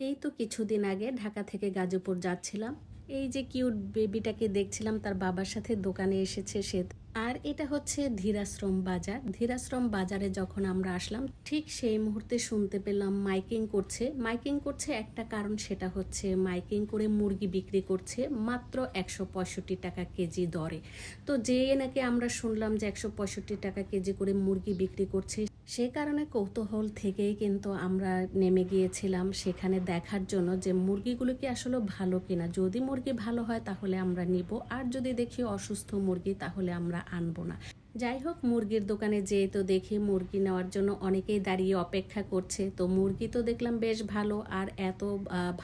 এই তো কিছুদিন আগে ঢাকা থেকে গাজীপুর যাচ্ছিলাম। এই যে কিউট বেবিটাকে দেখছিলাম, তার বাবার সাথে দোকানে এসেছে সে। আর এটা হচ্ছে ধীরাশ্রম বাজার। ধীরাশ্রম বাজারে যখন আমরা আসলাম, ঠিক সেই মুহূর্তে শুনতে পেলাম মাইকিং করছে। মাইকিং করছে একটা কারণ, সেটা হচ্ছে মাইকিং করে মুরগি বিক্রি করছে মাত্র একশো পঁয়ষট্টি টাকা কেজি দরে। তো যে নাকি আমরা শুনলাম যে একশো পঁয়ষট্টি টাকা কেজি করে মুরগি বিক্রি করছে সে কারণে কৌতূহল থেকেই কিন্তু আমরা নেমে গিয়েছিলাম সেখানে দেখার জন্য যে মুরগিগুলো কি আসলে ভালো কিনা। যদি মুরগি ভালো হয় তাহলে আমরা নিব, আর যদি দেখি অসুস্থ মুরগি তাহলে আমরা আনব না। যাই হোক, মুরগির দোকানে যেয়ে তো দেখি মুরগি নেওয়ার জন্য অনেকেই দাঁড়িয়ে অপেক্ষা করছে। তো মুরগি তো দেখলাম বেশ ভালো, আর এত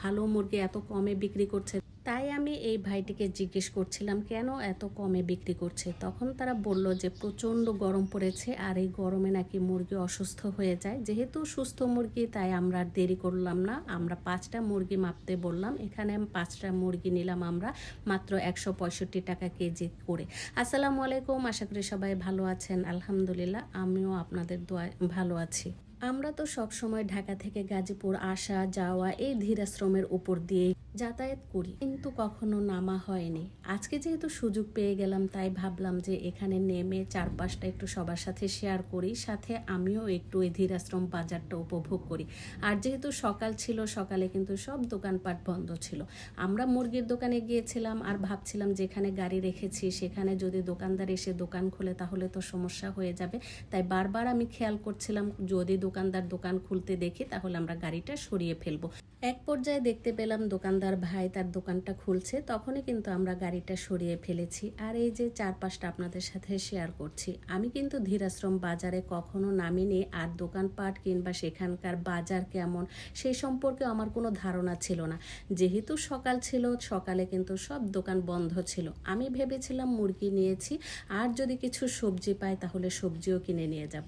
ভালো মুরগি এত কমে বিক্রি করছে। তাই আমি এই ভাইটিকে জিজ্ঞেস করছিলাম, কেন এত কমে বিক্রি করছে? তখন তারা বলল যে, প্রচণ্ড গরম পড়েছে আর এই গরমে নাকি মুরগি অসুস্থ হয়ে যায়। যেহেতু সুস্থ মুরগি, তাই আমরা আর দেরি করলাম না। আমরা পাঁচটা মুরগি মাপতে বললাম। এখানে পাঁচটা মুরগি নিলাম আমরা মাত্র একশো পঁয়ষট্টি টাকা কেজি করে। আসসালামু আলাইকুম। আশা করি সবাই ভালো আছেন। আলহামদুলিল্লাহ, আমিও আপনাদের দোয়া ভালো আছি। আমরা তো সব সময় ঢাকা থেকে গাজীপুর আসা, যাওয়া এই ধীরাশ্রমের উপর দিয়ে যাতায়াত করি। কিন্তু কখনো নামা হয়নি। আজকে যেহেতু সুযোগ পেয়ে গেলাম, তাই ভাবলাম যে এখানে নেমে চারপাশটা একটু সবার সাথে শেয়ার করি, সাথে আমিও একটু এই ধীরাশ্রম বাজারটা উপভোগ করি। আর যেহেতু সকাল ছিল, সকালে কিন্তু সব দোকানপাট বন্ধ ছিল। আমরা মুরগির দোকানে গিয়েছিলাম আর ভাবছিলাম যেখানে গাড়ি রেখেছি, সেখানে যদি দোকানদার এসে দোকান খোলে তাহলে তো সমস্যা হয়ে যাবে। তাই বারবার আমি খেয়াল করছিলাম, যদি দোকানদার দোকান খুলতে দেখি তাহলে আমরা গাড়িটা সরিয়ে ফেলব। এক পর্যায়ে দেখতে পেলাম দোকানদার ভাই তার দোকানটা খুলছে, তখনই কিন্তু আমরা গাড়িটা সরিয়ে ফেলেছি। আর এই যে চারপাশটা আপনাদের সাথে শেয়ার করছি, আমি কিন্তু ধীরাশ্রম বাজারে কখনো নামিনি, আর দোকানপাট কিংবা সেখানকার বাজার কেমন সেই সম্পর্কে আমার কোনো ধারণা ছিল না। যেহেতু সকাল ছিল, সকালে কিন্তু সব দোকান বন্ধ ছিল। আমি ভেবেছিলাম মুরগি নিয়েছি, আর যদি কিছু সবজি পাই তাহলে সবজিও কিনে নিয়ে যাব।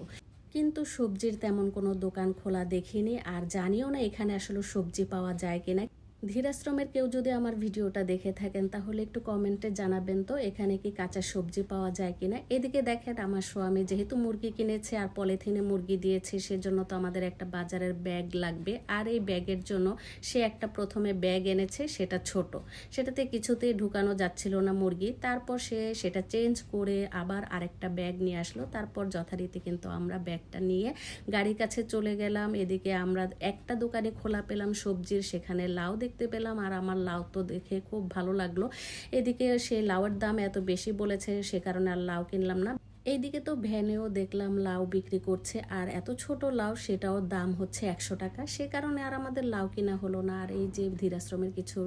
কিন্তু সবজির তেমন কোনো দোকান খোলা দেখিনি, আর জানিও না এখানে আসলে সবজি পাওয়া যায় কিনা। ধীরাশ্রমের কেউ যদি আমার ভিডিওটা দেখে থাকেন, তাহলে একটু কমেন্টে জানাবেন তো, এখানে কি কাঁচা সবজি পাওয়া যায় কিনা। এদিকে দেখেন, আমার স্বামী যেহেতু মুরগি কিনেছে আর পলিথিনে মুরগি দিয়েছে, সেজন্য তো আমাদের একটা বাজারের ব্যাগ লাগবে। আর এই ব্যাগের জন্য সে একটা প্রথমে ব্যাগ এনেছে, সেটা ছোট। সেটাতে কিছুতেই ঢুকানো যাচ্ছিল না মুরগি। তারপর সে সেটা চেঞ্জ করে আবার আরেকটা ব্যাগ নিয়ে আসলো। তারপর যথারীতি কিন্তু আমরা ব্যাগটা নিয়ে গাড়ির কাছে চলে গেলাম। এদিকে আমরা একটা দোকানে খোলা পেলাম সবজির, সেখানে লাউ দেখতে পেলাম আর আমার লাউ তো দেখে খুব ভালো লাগল। এদিকে সেই লাউয়ের দাম এত বেশি বলেছে, সে কারণে আর লাউ কিনলাম না। এইদিকে তো ভ্যানেও দেখলাম লাউ বিক্রি করছে আর এত ছোট লাউ, সেটাও দাম হচ্ছে একশো টাকা। সে কারণে আর আমাদের লাউ কিনা হলো না। আর এই যে ধীরাশ্রমের কিছু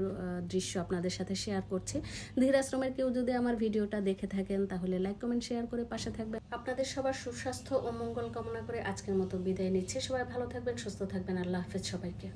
দৃশ্য আপনাদের সাথে শেয়ার করছি। ধীরাশ্রমের কেউ যদি আমার ভিডিওটা দেখে থাকেন, তাহলে লাইক কমেন্ট শেয়ার করে পাশে থাকবেন। আপনাদের সবার সুস্বাস্থ্য ও মঙ্গল কামনা করে আজকের মতো বিদায় নিচ্ছে। সবাই ভালো থাকবেন, সুস্থ থাকবেন। আল্লাহ হাফেজ সবাইকে।